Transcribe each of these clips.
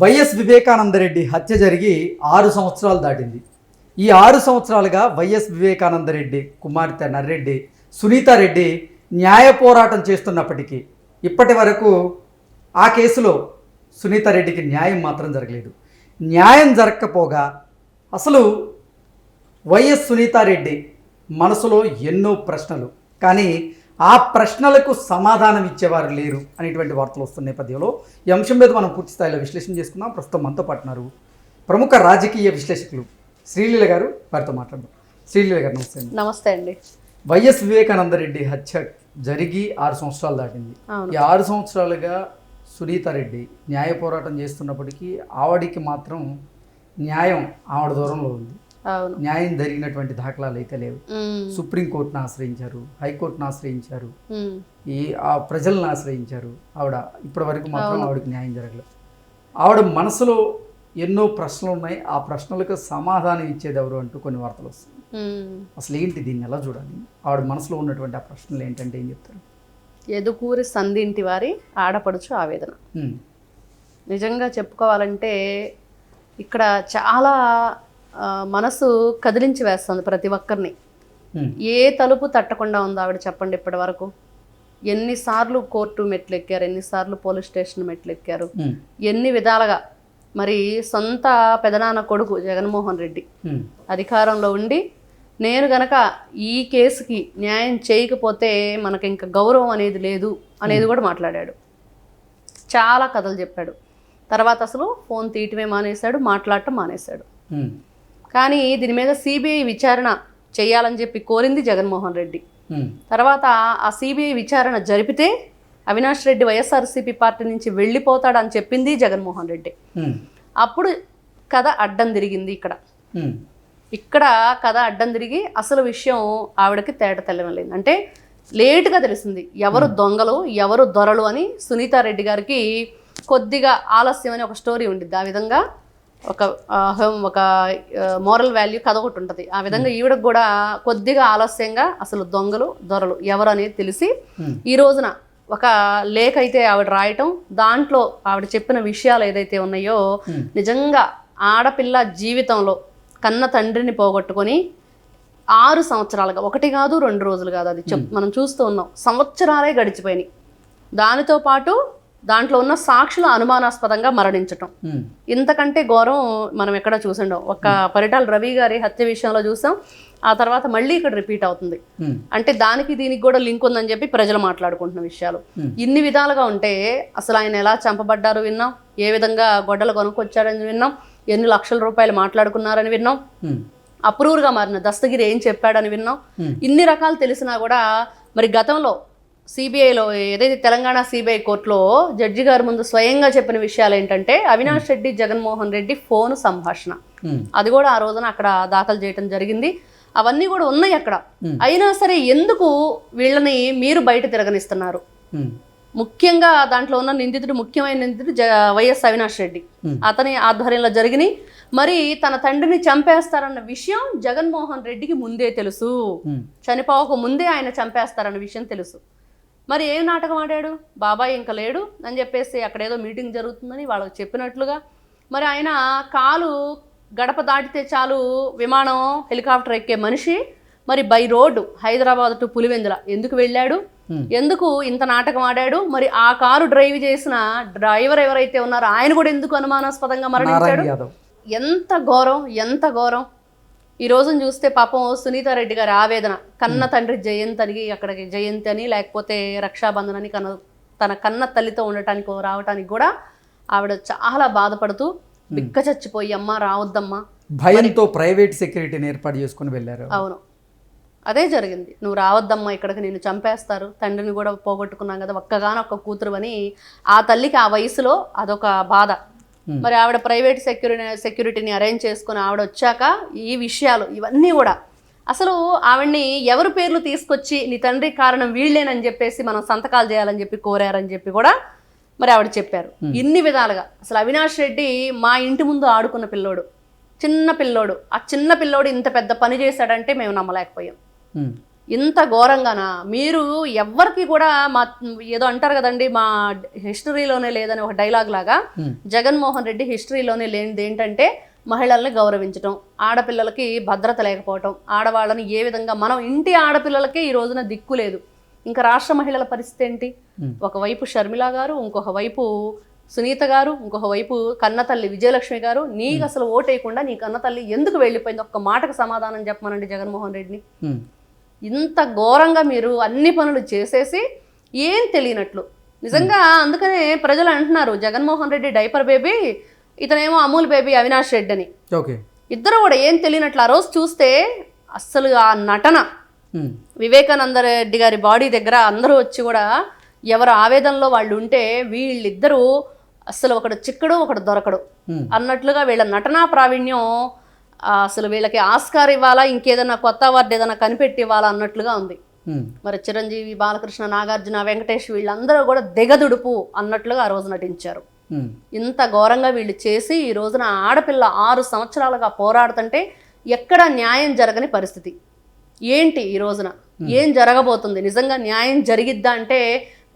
YS Vivekananda Reddy హత్య జరిగి ఆరు సంవత్సరాలు దాటింది. ఈ ఆరు సంవత్సరాలుగా వైఎస్ వివేకానందరెడ్డి కుమార్తె నర్రెడ్డి సునీతారెడ్డి న్యాయ పోరాటం చేస్తున్నప్పటికీ ఇప్పటి వరకు ఆ కేసులో సునీతారెడ్డికి న్యాయం మాత్రం జరగలేదు. న్యాయం జరగకపోగా అసలు వైఎస్ సునీతారెడ్డి మనసులో ఎన్నో ప్రశ్నలు. కానీ ఆ ప్రశ్నలకు సమాధానం ఇచ్చేవారు లేరు అనేటువంటి వార్తలు వస్తున్న నేపథ్యంలో ఈ అంశం మీద మనం పూర్తి స్థాయిలో విశ్లేషణ చేసుకుందాం. ప్రస్తుతం మనతో పాటు ఉన్నారు ప్రముఖ రాజకీయ విశ్లేషకులు శ్రీలీల గారు వారితో మాట్లాడదాం. శ్రీలీల గారు నమస్తే అండి. నమస్తే అండి. వైఎస్ వివేకానందరెడ్డి హత్య జరిగి ఆరు సంవత్సరాలు దాటింది. ఈ ఆరు సంవత్సరాలుగా సునీతారెడ్డి న్యాయ పోరాటం చేస్తున్నప్పటికీ ఆవిడికి మాత్రం న్యాయం ఆవిడ దూరంలో ఉంది. న్యాయం జరిగినటువంటి దాఖలాలు అయితే లేవు సుప్రీంకోర్టును ఆశ్రయించారు హైకోర్టును ఆశ్రయించారు ఈ ఆ ప్రజలను ఆశ్రయించారు. ఆవిడ ఇప్పటి వరకు మాత్రం ఆవిడకి న్యాయం జరగలేదు. ఆవిడ మనసులో ఎన్నో ప్రశ్నలు ఉన్నాయి. ఆ ప్రశ్నలకు సమాధానం ఇచ్చేది ఎవరు అంటూ కొన్ని వార్తలు వస్తాయి. అసలు ఏంటి దీన్ని ఎలా చూడాలి? ఆవిడ మనసులో ఉన్నటువంటి ఆ ప్రశ్నలు ఏంటంటే ఏం చెప్తారు? ఎదుకూరి సంధింటి వారి ఆడపడుచు ఆవేదన. నిజంగా చెప్పుకోవాలంటే ఇక్కడ చాలా మనసు కదిలించి వేస్తుంది ప్రతి ఒక్కరిని. ఏ తలుపు తట్టకుండా ఉందో ఆవిడ చెప్పండి ఇప్పటి వరకు. ఎన్నిసార్లు కోర్టు మెట్లు ఎక్కారు ఎన్నిసార్లు పోలీస్ స్టేషన్ మెట్లు ఎక్కారు ఎన్ని విధాలుగా. మరి సొంత పెదనాన్న కొడుకు జగన్మోహన్ రెడ్డి అధికారంలో ఉండి నేను గనక ఈ కేసుకి న్యాయం చేయకపోతే మనకి ఇంకా గౌరవం అనేది లేదు అనేది కూడా మాట్లాడాడు. చాలా కథలు చెప్పాడు. తర్వాత అసలు ఫోన్ తీయటమే మానేశాడు మాట్లాడటం మానేశాడు. కానీ దీని మీద సిబిఐ విచారణ చేయాలని చెప్పి కోరింది జగన్మోహన్ రెడ్డి. తర్వాత ఆ సిబిఐ విచారణ జరిపితే అవినాష్ రెడ్డి వైఎస్ఆర్సీపీ పార్టీ నుంచి వెళ్ళిపోతాడని చెప్పింది జగన్మోహన్ రెడ్డి. అప్పుడు కథ అడ్డం తిరిగింది ఇక్కడ. ఇక్కడ కథ అడ్డం తిరిగి అసలు విషయం ఆవిడకి తేట తెల్లవలేదు అంటే లేటుగా తెలిసింది. ఎవరు దొంగలు ఎవరు దొరలు అని సునీతారెడ్డి గారికి కొద్దిగా ఆలస్యం అని ఒక స్టోరీ ఉండిద్ది. ఆ విధంగా ఒక ఒక మోరల్ వాల్యూ కథ ఒకటి ఉంటుంది. ఆ విధంగా ఈవిడకు కూడా కొద్దిగా ఆలస్యంగా అసలు దొంగలు దొరలు ఎవరు అనేది తెలిసి Hmm. ఈ రోజున ఒక లేఖ అయితే ఆవిడ రాయటం దాంట్లో ఆవిడ చెప్పిన విషయాలు ఏదైతే ఉన్నాయో Hmm. నిజంగా ఆడపిల్ల జీవితంలో కన్న తండ్రిని పోగొట్టుకొని ఆరు సంవత్సరాలుగా ఒకటి కాదు రెండు రోజులు కాదు అది చెప్ మనం చూస్తూ ఉన్నాం. సంవత్సరాలే గడిచిపోయినాయి. దానితో పాటు దాంట్లో ఉన్న సాక్షులు అనుమానాస్పదంగా మరణించటం. ఇంతకంటే ఘోరం మనం ఎక్కడ చూసిండం. ఒక పరిటాల రవి గారి హత్య విషయంలో చూసాం. ఆ తర్వాత మళ్ళీ ఇక్కడ రిపీట్ అవుతుంది. అంటే దానికి దీనికి కూడా లింక్ ఉందని చెప్పి ప్రజలు మాట్లాడుకుంటున్న విషయాలు. ఇన్ని విధాలుగా ఉంటే అసలు ఆయన ఎలా చంపబడ్డారు విన్నాం. ఏ విధంగా గొడ్డలు కొనుక్కొచ్చారని విన్నాం. ఎన్ని లక్షల రూపాయలు మాట్లాడుకున్నారని విన్నాం. అప్రూవ్గా మారిన దస్తగిరి ఏం చెప్పాడని విన్నాం. ఇన్ని రకాలు తెలిసినా కూడా మరి గతంలో సిబిఐలో ఏదైతే తెలంగాణ సిబిఐ కోర్టులో జడ్జి గారి ముందు స్వయంగా చెప్పిన విషయాలు ఏంటంటే అవినాష్ రెడ్డి జగన్మోహన్ రెడ్డి ఫోన్ సంభాషణ. అది కూడా ఆ రోజున అక్కడ దాఖలు చేయడం జరిగింది. అవన్నీ కూడా ఉన్నాయి అక్కడ. అయినా సరే ఎందుకు వీళ్ళని మీరు బయట తిరగనిస్తున్నారు? ముఖ్యంగా దాంట్లో ఉన్న నిందితుడు ముఖ్యమైన నిందితుడు వైఎస్ అవినాష్ రెడ్డి. అతని ఆధ్వర్యంలో జరిగినాయి. మరి తన తండ్రిని చంపేస్తారన్న విషయం జగన్మోహన్ రెడ్డికి ముందే తెలుసు. చనిపోక ముందే ఆయన చంపేస్తారన్న విషయం తెలుసు. మరి ఏం నాటకం ఆడాడు? బాబాయ్ ఇంకా లేడు అని చెప్పేసి అక్కడ ఏదో మీటింగ్ జరుగుతుందని వాళ్ళకి చెప్పినట్లుగా మరి ఆయన కాలు గడప దాటితే చాలు విమానం హెలికాప్టర్ ఎక్కే మనిషి మరి by road Hyderabad to Pulivendula ఎందుకు వెళ్ళాడు. ఎందుకు ఇంత నాటకం ఆడాడు? మరి ఆ కారు డ్రైవ్ చేసిన డ్రైవర్ ఎవరైతే ఉన్నారో ఆయన కూడా ఎందుకు అనుమానాస్పదంగా మరణించాడు? ఎంత ఘోరం ఎంత ఘోరం. ఈ రోజున చూస్తే పాపం సునీతారెడ్డి గారి ఆవేదన కన్న తండ్రి జయంత్ అని అక్కడికి జయంతి అని లేకపోతే రక్షాబంధన్ అని కన్న తన కన్న తల్లితో ఉండటానికి రావటానికి కూడా ఆవిడ చాలా బాధపడుతూ బిక్క చచ్చిపోయి అమ్మ రావద్దమ్మా. భయంతో ప్రైవేట్ సెక్యూరిటీని ఏర్పాటు చేసుకుని వెళ్ళారు. అవును. అదే జరిగింది. నువ్వు రావద్దమ్మా ఇక్కడికి నేను చంపేస్తారు. తండ్రిని కూడా పోగొట్టుకున్నాం కదా ఒక్కగానొక్క కూతురు అని ఆ తల్లికి ఆ వయసులో అదొక బాధ. మరి ఆవిడ ప్రైవేట్ సెక్యూరిటీ సెక్యూరిటీని అరేంజ్ చేసుకుని ఆవిడ వచ్చాక ఈ విషయాలు ఇవన్నీ కూడా. అసలు ఆవిడ్ని ఎవరి పేర్లు తీసుకొచ్చి నీ తండ్రి కారణం వీళ్ళేనని చెప్పేసి మనం సంతకాలు చేయాలని చెప్పి కోరారని చెప్పి కూడా మరి ఆవిడ చెప్పారు. ఇన్ని విధాలుగా. అసలు అవినాష్ రెడ్డి మా ఇంటి ముందు ఆడుకున్న పిల్లోడు. చిన్న పిల్లోడు. ఆ చిన్న పిల్లోడు ఇంత పెద్ద పని చేశాడంటే మేము నమ్మలేకపోయాం. ఉమ్, ఇంత ఘోరంగానా? మీరు ఎవ్వరికి కూడా మా ఏదో అంటారు కదండి మా హిస్టరీలోనే లేదని ఒక డైలాగ్ లాగా. జగన్మోహన్ రెడ్డి హిస్టరీలోనే లేనిది ఏంటంటే మహిళల్ని గౌరవించటం ఆడపిల్లలకి భద్రత లేకపోవటం ఆడవాళ్ళని ఏ విధంగా మనం ఇంటి ఆడపిల్లలకే ఈ రోజున దిక్కు లేదు. ఇంకా రాష్ట్ర మహిళల పరిస్థితి ఏంటి. ఒకవైపు షర్మిల గారు ఇంకొక వైపు సునీత గారు ఇంకొక వైపు కన్నతల్లి విజయలక్ష్మి గారు నీకు అసలు ఓటేయకుండా నీ కన్నతల్లి ఎందుకు వెళ్ళిపోయింది? ఒక్క మాటకు సమాధానం చెప్పమనండి జగన్మోహన్ రెడ్డిని. ఇంత ఘోరంగా మీరు అన్ని పనులు చేసేసి ఏం తెలియనట్లు. నిజంగా అందుకనే ప్రజలు అంటున్నారు జగన్మోహన్ రెడ్డి డైపర్ బేబీ ఇతనేమో అమూల్ బేబీ అవినాష్ రెడ్డి అని ఓకే. ఇద్దరు కూడా ఏం తెలియనట్లు ఆ రోజు చూస్తే అస్సలు ఆ నటన. వివేకానంద రెడ్డి గారి బాడీ దగ్గర అందరూ వచ్చి కూడా ఎవరు ఆవేదనలో వాళ్ళు ఉంటే వీళ్ళిద్దరూ అస్సలు ఒకడు చిక్కడు ఒకడు దొరకడు అన్నట్లుగా వీళ్ళ నటనా ప్రావీణ్యం అసలు వీళ్ళకి ఆస్కార్ ఇవ్వాలా? ఇంకేదైనా కొత్త అవార్డు ఏదైనా కనిపెట్టి ఇవ్వాలా అన్నట్లుగా ఉంది. మరి చిరంజీవి బాలకృష్ణ నాగార్జున వెంకటేష్ వీళ్ళందరూ కూడా దిగదుడుపు అన్నట్లుగా ఆ రోజు నటించారు. ఇంత ఘోరంగా వీళ్ళు చేసి ఈ రోజున ఆడపిల్ల ఆరు సంవత్సరాలుగా పోరాడుతుంటే ఎక్కడ న్యాయం జరగని పరిస్థితి. ఏంటి ఈ రోజున? ఏం జరగబోతుంది? నిజంగా న్యాయం జరిగిద్దా అంటే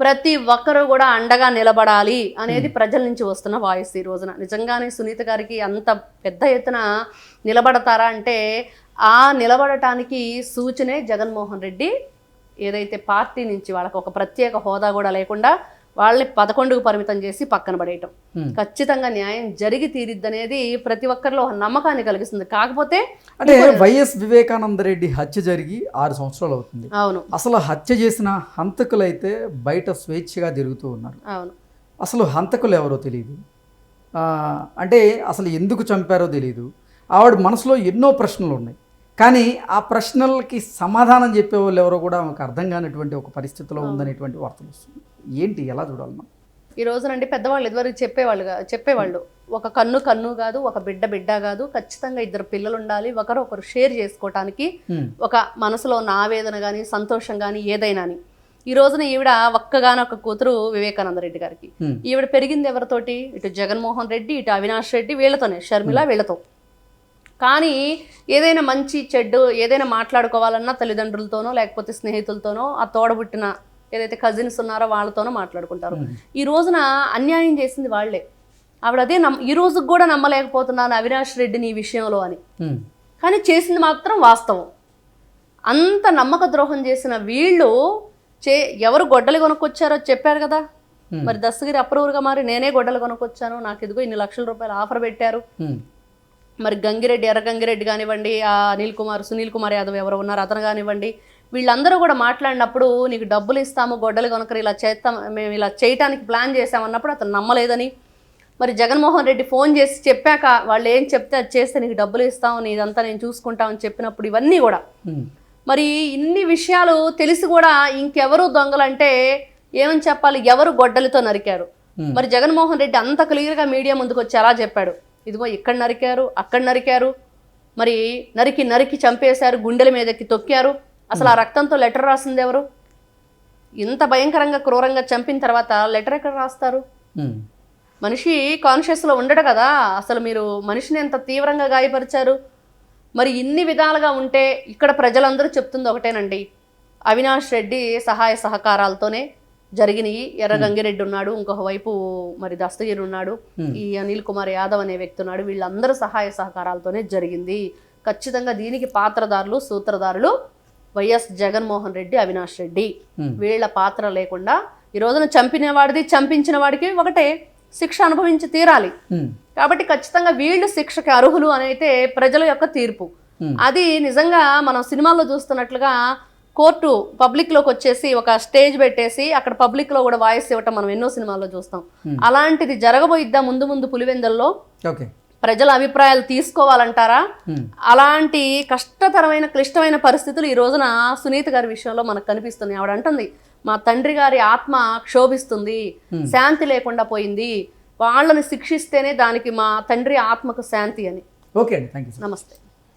ప్రతి ఒక్కరూ కూడా అండగా నిలబడాలి అనేది ప్రజల నుంచి వస్తున్న వాయిస్ ఈ రోజున. నిజంగానే సునీత గారికి అంత పెద్ద ఎత్తున నిలబడతారా అంటే ఆ నిలబడటానికి సూచనే జగన్మోహన్ రెడ్డి. ఏదైతే పార్టీ నుంచి వాళ్ళకు ఒక ప్రత్యేక హోదా కూడా లేకుండా వాళ్ళని పదకొండుకు పరిమితం చేసి పక్కన పడేయటం. ఖచ్చితంగా న్యాయం జరిగి తీరిద్దనేది ప్రతి ఒక్కరిలో ఒక నమ్మకాన్ని కలిగిస్తుంది. కాకపోతే అంటే వైఎస్ వివేకానంద రెడ్డి హత్య జరిగి ఆరు సంవత్సరాలు అవుతుంది. అవును. అసలు హత్య చేసిన హంతకులైతే బయట స్వేచ్ఛగా తిరుగుతూ ఉన్నారు. అవును. అసలు హంతకులు ఎవరో తెలియదు ఆ, అంటే అసలు ఎందుకు చంపారో తెలియదు ఆవిడ మనసులో ఎన్నో ప్రశ్నలు ఉన్నాయి. కానీ ఆ ప్రశ్నలకి సమాధానం చెప్పే వాళ్ళు ఎవరో కూడా ఆమెకు అర్థం కానటువంటి ఒక పరిస్థితిలో ఉందనేటువంటి వార్తలు వస్తుంది. ఏంటి ఎలా చూడాలి మనం? ఈ రోజునండి పెద్దవాళ్ళు ఇదివరకు చెప్పేవాళ్ళు చెప్పేవాళ్ళు. ఒక కన్ను కన్ను కాదు ఒక బిడ్డ బిడ్డ కాదు ఖచ్చితంగా ఇద్దరు పిల్లలు ఉండాలి ఒకరు ఒకరు షేర్ చేసుకోవటానికి. ఒక మనసులో ఉన్న ఆవేదన కానీ సంతోషం కానీ ఏదైనా అని. ఈ రోజున ఈవిడ ఒక్కగానొక్క కూతురు వివేకానంద రెడ్డి గారికి. ఈవిడ పెరిగింది ఎవరితోటి? ఇటు జగన్మోహన్ రెడ్డి ఇటు అవినాష్ రెడ్డి వీళ్ళతోనే షర్మిల వీళ్ళతో. కానీ ఏదైనా మంచి చెడ్డు ఏదైనా మాట్లాడుకోవాలన్నా తల్లిదండ్రులతోనో లేకపోతే స్నేహితులతోనో ఆ తోడబుట్టిన ఏదైతే కజిన్స్ ఉన్నారో వాళ్ళతోనో మాట్లాడుకుంటారు. ఈ రోజున అన్యాయం చేసింది వాళ్ళే. ఆవిడ అదే నమ్ ఈ రోజుకి కూడా నమ్మలేకపోతున్నాను అవినాష్ రెడ్డిని ఈ విషయంలో అని. కానీ చేసింది మాత్రం వాస్తవం. అంత నమ్మక ద్రోహం చేసిన వీళ్ళు చే ఎవరు గొడ్డలి కొనుక్కొచ్చారో చెప్పారు కదా. మరి దస్తగిరి అప్రూవర్గా మరి నేనే గొడ్డలు కొనుక్కొచ్చాను. నాకు ఇదిగో ఇన్ని లక్షల రూపాయలు ఆఫర్ పెట్టారు. మరి గంగిరెడ్డి ఎర్ర గంగిరెడ్డి కానివ్వండి ఆ అనిల్ కుమార్ సునీల్ కుమార్ యాదవ్ ఎవరు ఉన్నారు అతను కానివ్వండి వీళ్ళందరూ కూడా మాట్లాడినప్పుడు నీకు డబ్బులు ఇస్తాము గొడ్డలు కొనుక్కరు ఇలా చేస్తాం మేము ఇలా చేయటానికి ప్లాన్ చేసామన్నప్పుడు అతను నమ్మలేదని. మరి జగన్మోహన్ రెడ్డి ఫోన్ చేసి చెప్పాక వాళ్ళు ఏం చెప్తే అది చేస్తే నీకు డబ్బులు ఇస్తాము నీ ఇదంతా నేను చూసుకుంటామని చెప్పినప్పుడు ఇవన్నీ కూడా. మరి ఇన్ని విషయాలు తెలిసి కూడా ఇంకెవరు దొంగలంటే ఏమని చెప్పాలి? ఎవరు గొడ్డలితో నరికారు. మరి జగన్మోహన్ రెడ్డి అంత క్లియర్గా మీడియా ముందుకు వచ్చి అలా చెప్పాడు. ఇదిగో ఇక్కడ నరికారు అక్కడ నరికారు. మరి నరికి నరికి చంపేశారు గుండెల మీదకి తొక్కారు. అసలు ఆ రక్తంతో లెటర్ రాసింది ఎవరు? ఇంత భయంకరంగా క్రూరంగా చంపిన తర్వాత లెటర్ ఎక్కడ రాస్తారు? హ్మ్. మనిషి కాన్షియస్లో ఉండడు కదా. అసలు మీరు మనిషిని ఎంత తీవ్రంగా గాయపరిచారు? మరి ఇన్ని విధాలుగా ఉంటే ఇక్కడ ప్రజలందరూ చెప్తుంది ఒకటేనండి. అవినాష్ రెడ్డి సహాయ సహకారాలతోనే జరిగినాయి. ఎర్ర గంగిరెడ్డి ఉన్నాడు ఇంకొక వైపు మరి దస్తగిరి ఉన్నాడు. ఈ అనిల్ కుమార్ యాదవ్ అనే వ్యక్తి ఉన్నాడు. వీళ్ళందరూ సహాయ సహకారాలతోనే జరిగింది. ఖచ్చితంగా దీనికి పాత్రదారులు సూత్రధారులు వైఎస్ జగన్మోహన్ రెడ్డి అవినాష్ రెడ్డి. వీళ్ళ పాత్ర లేకుండా ఈ రోజున చంపిన వాడిది చంపించిన వాడికి ఒకటే శిక్ష అనుభవించి తీరాలి. కాబట్టి ఖచ్చితంగా వీళ్ళు శిక్షకి అర్హులు అని అయితే ప్రజల యొక్క తీర్పు. అది నిజంగా మనం సినిమాల్లో చూస్తున్నట్లుగా కోర్టు పబ్లిక్లోకి వచ్చేసి ఒక స్టేజ్ పెట్టేసి అక్కడ పబ్లిక్లో కూడా వాయిస్ ఇవ్వటం మనం ఎన్నో సినిమాల్లో చూస్తాం. అలాంటిది జరగబోయిద్దా ముందు ముందు పులివెందల్లో? ప్రజల అభిప్రాయాలు తీసుకోవాలంటారా? హ్మ్. అలాంటి కష్టతరమైన క్లిష్టమైన పరిస్థితులు ఈ రోజున సునీత గారి విషయంలో మనకు కనిపిస్తున్నాయి. ఆవిడ అంటుంది మా తండ్రి గారి ఆత్మ క్షోభిస్తుంది శాంతి లేకుండా పోయింది. వాళ్ళని శిక్షిస్తేనే దానికి మా తండ్రి ఆత్మకు శాంతి అని. ఓకే అండి. థ్యాంక్ యూ నమస్తే.